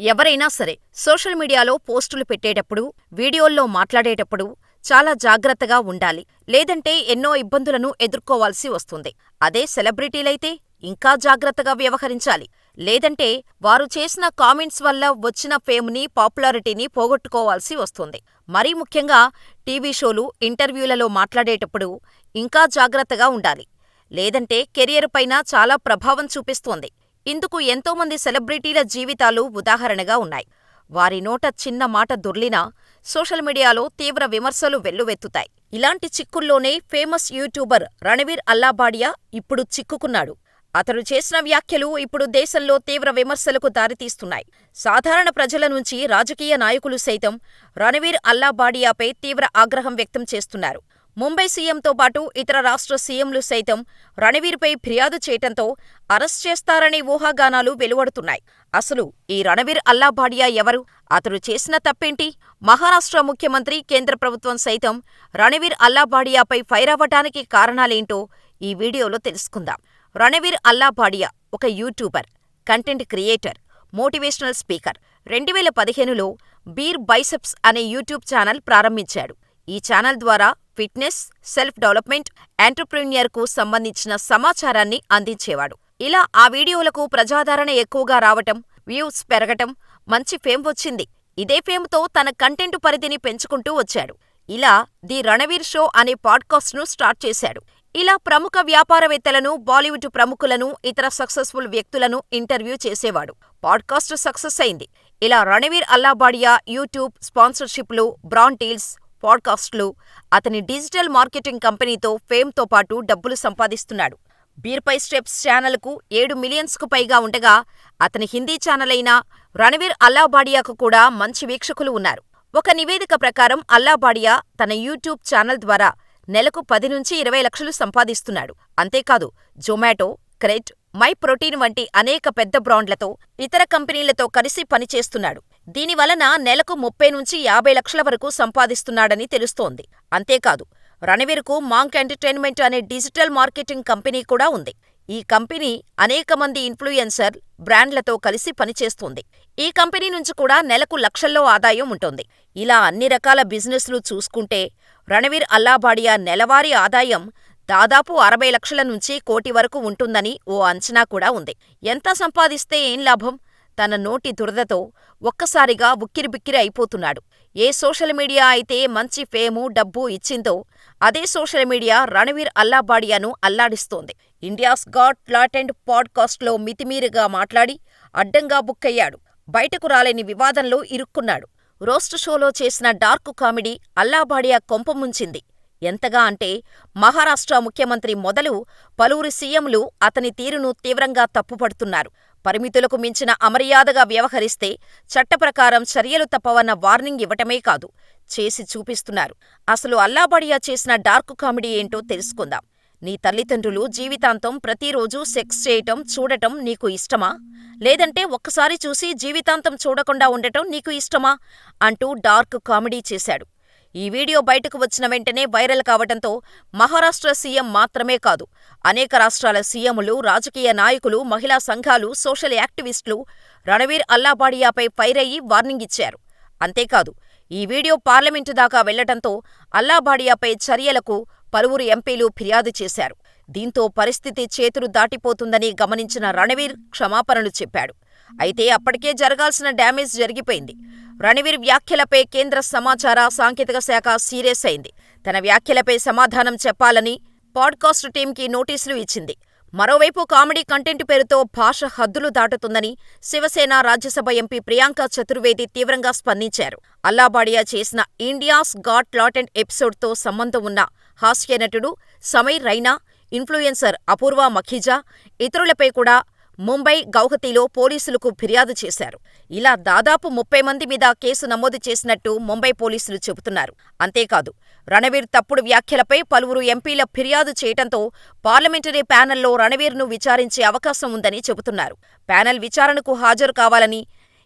ఎవరైనా సరే సోషల్ మీడియాలో పోస్టులు పెట్టేటప్పుడు, వీడియోల్లో మాట్లాడేటప్పుడు చాలా జాగ్రత్తగా ఉండాలి. లేదంటే ఎన్నో ఇబ్బందులను ఎదుర్కోవాల్సి వస్తుంది. అదే సెలబ్రిటీలైతే ఇంకా జాగ్రత్తగా వ్యవహరించాలి. లేదంటే వారు చేసిన కామెంట్స్ వల్ల వచ్చిన ఫేమ్‌ని, పాపులారిటీని పోగొట్టుకోవాల్సి వస్తుంది. మరీ ముఖ్యంగా టీవీ షోలు, ఇంటర్వ్యూలలో మాట్లాడేటప్పుడు ఇంకా జాగ్రత్తగా ఉండాలి. లేదంటే కెరీర్ పైన చాలా ప్రభావం చూపిస్తుంది. ఇందుకు ఎంతోమంది సెలబ్రిటీల జీవితాలు ఉదాహరణగా ఉన్నాయి. వారి నోట చిన్న మాట దొర్లినా సోషల్ మీడియాలో తీవ్ర విమర్శలు వెల్లువెత్తుతాయి. ఇలాంటి చిక్కుల్లోనే ఫేమస్ యూట్యూబర్ రణవీర్ అల్లాబాడియా ఇప్పుడు చిక్కుకున్నాడు. అతడు చేసిన వ్యాఖ్యలు ఇప్పుడు దేశంలో తీవ్ర విమర్శలకు దారితీస్తున్నాయి. సాధారణ ప్రజల నుంచి రాజకీయ నాయకులు సైతం రణవీర్ అల్లాబాడియాపై తీవ్ర ఆగ్రహం వ్యక్తం చేస్తున్నారు. ముంబై సీఎంతో పాటు ఇతర రాష్ట్ర సీఎంలు సైతం రణవీర్పై ఫిర్యాదు చేయటంతో అరెస్ట్ చేస్తారనే ఊహాగానాలు వెలువడుతున్నాయి. అసలు ఈ రణవీర్ అల్లాభాడియా ఎవరు? అతడు చేసిన తప్పేంటి? మహారాష్ట్ర ముఖ్యమంత్రి, కేంద్ర ప్రభుత్వం సైతం రణవీర్ అల్లాభాడియాపై ఫైర్ అవ్వటానికి కారణాలేంటో ఈ వీడియోలో తెలుసుకుందాం. రణవీర్ అల్లాభాడియా ఒక YouTuber, content creator, motivational speaker. రెండువేల పదిహేనులో బీర్ బైసెప్స్ అనే యూట్యూబ్ ఛానల్ ప్రారంభించాడు. ఈ ఛానల్ ద్వారా ఫిట్నెస్, సెల్ఫ్ డెవలప్మెంట్, ఎంటర్ప్రెన్యూర్కు సంబంధించిన సమాచారాన్ని అందించేవాడు. ఇలా ఆ వీడియోలకు ప్రజాదరణ ఎక్కువగా రావటం, వ్యూస్ పెరగటం, మంచి ఫేమ్ వచ్చింది. ఇదే ఫేమ్‌తో తన కంటెంట్ పరిధిని పెంచుకుంటూ వచ్చాడు. ఇలా ది రణవీర్ షో అనే పాడ్కాస్ట్‌ను స్టార్ట్ చేశాడు. ఇలా ప్రముఖ వ్యాపారవేత్తలను, బాలీవుడ్ ప్రముఖులను, ఇతర సక్సెస్ఫుల్ వ్యక్తులను ఇంటర్వ్యూ చేసేవాడు. పాడ్కాస్ట్ సక్సెస్ అయింది. ఇలా రణవీర్ అల్లాబాడియా యూట్యూబ్ స్పాన్సర్షిప్లు, బ్రాండ్ డీల్స్, పాడ్కాస్ట్లు, అతని డిజిటల్ మార్కెటింగ్ కంపెనీతో ఫేమ్‌తో పాటు డబ్బులు సంపాదిస్తున్నాడు. బీర్పై స్టెప్స్ ఛానల్‌కు ఏడు మిలియన్స్‌కు పైగా ఉండగా, అతని హిందీ ఛానల్ అయిన రణవీర్ అల్లాబాడియాకు కూడా మంచి వీక్షకులు ఉన్నారు. ఒక నివేదిక ప్రకారం అల్లాబాడియా తన యూట్యూబ్ ఛానల్ ద్వారా నెలకు పది నుంచి ఇరవై లక్షలు సంపాదిస్తున్నాడు. అంతేకాదు జొమాటో, క్రెడ్, మై ప్రోటీన్ వంటి అనేక పెద్ద బ్రాండ్లతో, ఇతర కంపెనీలతో కలిసి పనిచేస్తున్నాడు. దీనివలన నెలకు ముప్పై నుంచి యాభై లక్షల వరకు సంపాదిస్తున్నాడని తెలుస్తోంది. అంతేకాదు రణవీర్కు మాంక్ ఎంటర్టైన్మెంట్ అనే డిజిటల్ మార్కెటింగ్ కంపెనీ కూడా ఉంది. ఈ కంపెనీ అనేక మంది ఇన్ఫ్లుయెన్సర్, బ్రాండ్లతో కలిసి పనిచేస్తోంది. ఈ కంపెనీ నుంచి కూడా నెలకు లక్షల్లో ఆదాయం ఉంటుంది. ఇలా అన్ని రకాల బిజినెస్లు చూసుకుంటే రణవీర్ అల్లాబాడియా నెలవారీ ఆదాయం దాదాపు అరవై లక్షల నుంచి కోటి వరకు ఉంటుందని ఓ అంచనా కూడా ఉంది. ఎంత సంపాదిస్తే ఏం లాభం? తన నోటి దురదతో ఒక్కసారిగా ఉక్కిరిబిక్కిరి అయిపోతున్నాడు. ఏ సోషల్ మీడియా అయితే మంచి ఫేము, డబ్బు ఇచ్చిందో అదే సోషల్ మీడియా రణవీర్ అల్లాబాడియాను అల్లాడిస్తోంది. ఇండియాస్ గాట్ టాలెంట్ పాడ్కాస్ట్లో మితిమీరిగా మాట్లాడి అడ్డంగా బుక్కయ్యాడు. బయటకు రాలేని వివాదంలో ఇరుక్కున్నాడు. రోస్ట్ షోలో చేసిన డార్క్ కామెడీ అల్లాబాడియా కొంప ముంచింది. ఎంతగా అంటే మహారాష్ట్ర ముఖ్యమంత్రి మొదలు పలువురు సీఎంలు అతని తీరును తీవ్రంగా తప్పుపడుతున్నారు. పరిమితులకు మించిన అమర్యాదగా వ్యవహరిస్తే చట్టప్రకారం చర్యలు తప్పవన్న వార్నింగ్ ఇవ్వటమే కాదు, చేసి చూపిస్తున్నారు. అసలు అల్లాబడియా చేసిన డార్క్ కామెడీ ఏంటో తెలుసుకుందాం. నీ తల్లిదండ్రులు జీవితాంతం ప్రతిరోజూ సెక్స్ చేయటం, చూడటం నీకు ఇష్టమా? లేదంటే ఒక్కసారి చూసి జీవితాంతం చూడకుండా ఉండటం నీకు ఇష్టమా? అంటూ డార్క్ కామెడీ చేశాడు. ఈ వీడియో బయటకు వచ్చిన వెంటనే వైరల్ కావటంతో మహారాష్ట్ర సీఎం మాత్రమే కాదు, అనేక రాష్ట్రాల సీఎంలు, రాజకీయ నాయకులు, మహిళా సంఘాలు, సోషల్ యాక్టివిస్టులు రణవీర్ అల్లాబాడియాపై ఫైర్ అయ్యి వార్నింగ్ ఇచ్చారు. అంతేకాదు ఈ వీడియో పార్లమెంటు దాకా వెళ్ళటంతో అల్లాబాడియాపై చర్యలకు పలువురు ఎంపీలు ఫిర్యాదు చేశారు. దీంతో పరిస్థితి చేతులు దాటిపోతుందని గమనించిన రణవీర్ క్షమాపణలు చెప్పాడు. అయితే అప్పటికే జరగాల్సిన డ్యామేజ్ జరిగిపోయింది. రణవీర్ వ్యాఖ్యలపై కేంద్ర సమాచార, సాంకేతిక శాఖ సీరియస్ అయింది. తన వ్యాఖ్యలపై సమాధానం చెప్పాలని పాడ్కాస్ట్ టీంకి నోటీసులు ఇచ్చింది. మరోవైపు కామెడీ కంటెంట్ పేరుతో భాష హద్దులు దాటుతుందని శివసేన రాజ్యసభ ఎంపీ ప్రియాంక చతుర్వేది తీవ్రంగా స్పందించారు. అల్లాబాడియా చేసిన ఇండియాస్ గాట్ లాటెంట్ ఎపిసోడ్తో సంబంధం ఉన్న హాస్య నటుడు సమీర్ రైనా, ఇన్ఫ్లుయెన్సర్ అపూర్వ మఖీజా, ఇతరులపై కూడా ముంబై, గౌహతిలో పోలీసులకు ఫిర్యాదు చేశారు. ఇలా దాదాపు ముప్పై మంది మీద కేసు నమోదు చేసినట్టు ముంబై పోలీసులు చెబుతున్నారు. అంతేకాదు రణవీర్ తప్పుడు వ్యాఖ్యలపై పలువురు ఎంపీల ఫిర్యాదు చేయటంతో పార్లమెంటరీ ప్యానెల్లో రణవీర్ను విచారించే అవకాశం ఉందని చెబుతున్నారు. ప్యానెల్ విచారణకు హాజరు కావాలని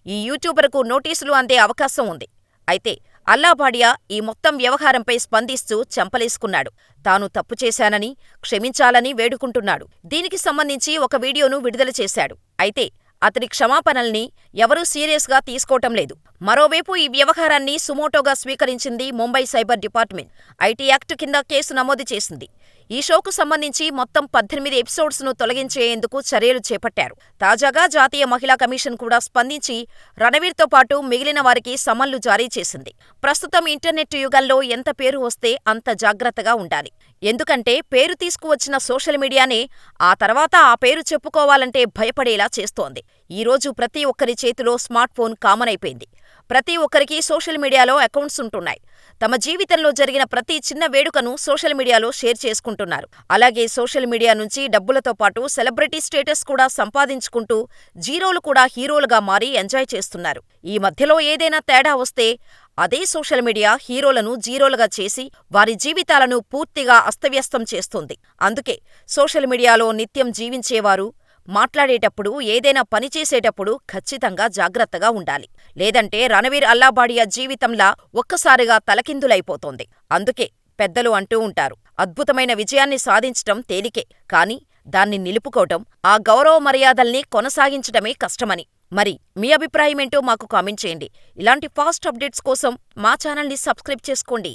ఈ యూట్యూబర్కు నోటీసులు అందే అవకాశం ఉంది. అయితే అల్లాభాడియా ఈ మొత్తం వ్యవహారంపై స్పందిస్తూ చెంపలేసుకున్నాడు. తాను తప్పు చేశానని, క్షమించాలని వేడుకుంటున్నాడు. దీనికి సంబంధించి ఒక వీడియోను విడుదల చేశాడు. అయితే అతడి క్షమాపణల్ని ఎవరూ సీరియస్గా తీసుకోవటం లేదు. మరోవైపు ఈ వ్యవహారాన్ని సుమోటోగా స్వీకరించింది Mumbai cyber department. IT act కింద కేసు నమోదు చేసింది. ఈ షోకు సంబంధించి మొత్తం పద్దెనిమిది ఎపిసోడ్స్ను తొలగించేందుకు చర్యలు చేపట్టారు. తాజాగా జాతీయ మహిళా కమిషన్ కూడా స్పందించి రణవీర్తో పాటు మిగిలిన వారికి సమన్లు జారీ చేసింది. ప్రస్తుతం ఇంటర్నెట్ యుగంలో ఎంత పేరు వస్తే అంత జాగ్రత్తగా ఉండాలి. ఎందుకంటే పేరు తీసుకువచ్చిన సోషల్ మీడియానే ఆ తర్వాత ఆ పేరు చెప్పుకోవాలంటే భయపడేలా చేస్తోంది. ఈ రోజు ప్రతి ఒక్కరి చేతిలో స్మార్ట్ ఫోన్ కామన్ అయిపోయింది. ప్రతి ఒక్కరికి సోషల్ మీడియాలో అకౌంట్స్ ఉంటున్నాయి. తమ జీవితంలో జరిగిన ప్రతి చిన్న వేడుకను సోషల్ మీడియాలో షేర్ చేసుకుంటున్నారు. అలాగే సోషల్ మీడియా నుంచి డబ్బులతో పాటు సెలబ్రిటీ స్టేటస్ కూడా సంపాదించుకుంటూ జీరోలు కూడా హీరోలుగా మారి ఎంజాయ్ చేస్తున్నారు. ఈ మధ్యలో ఏదైనా తేడా వస్తే అదే సోషల్ మీడియా హీరోలను జీరోలుగా చేసి వారి జీవితాలను పూర్తిగా అస్తవ్యస్తం చేస్తుంది అందుకే సోషల్ మీడియాలో నిత్యం జీవించేవారు మాట్లాడేటప్పుడు, ఏదైనా పని చేసేటప్పుడు ఖచ్చితంగా జాగ్రత్తగా ఉండాలి. లేదంటే రణవీర్ అల్లాబాడియా జీవితంలా ఒక్కసారిగా తలకిందులైపోతోంది. అందుకే పెద్దలు అంటూ ఉంటారు అద్భుతమైన విజయాన్ని సాధించటం తేలికే, కానీ దాన్ని నిలుపుకోవటం, ఆ గౌరవ మర్యాదల్ని కొనసాగించటమే కష్టమని. మరి మీ అభిప్రాయమేంటో మాకు కామెంట్ చేయండి. ఇలాంటి ఫాస్ట్ అప్డేట్స్ కోసం మా ఛానల్ని సబ్స్క్రైబ్ చేసుకోండి.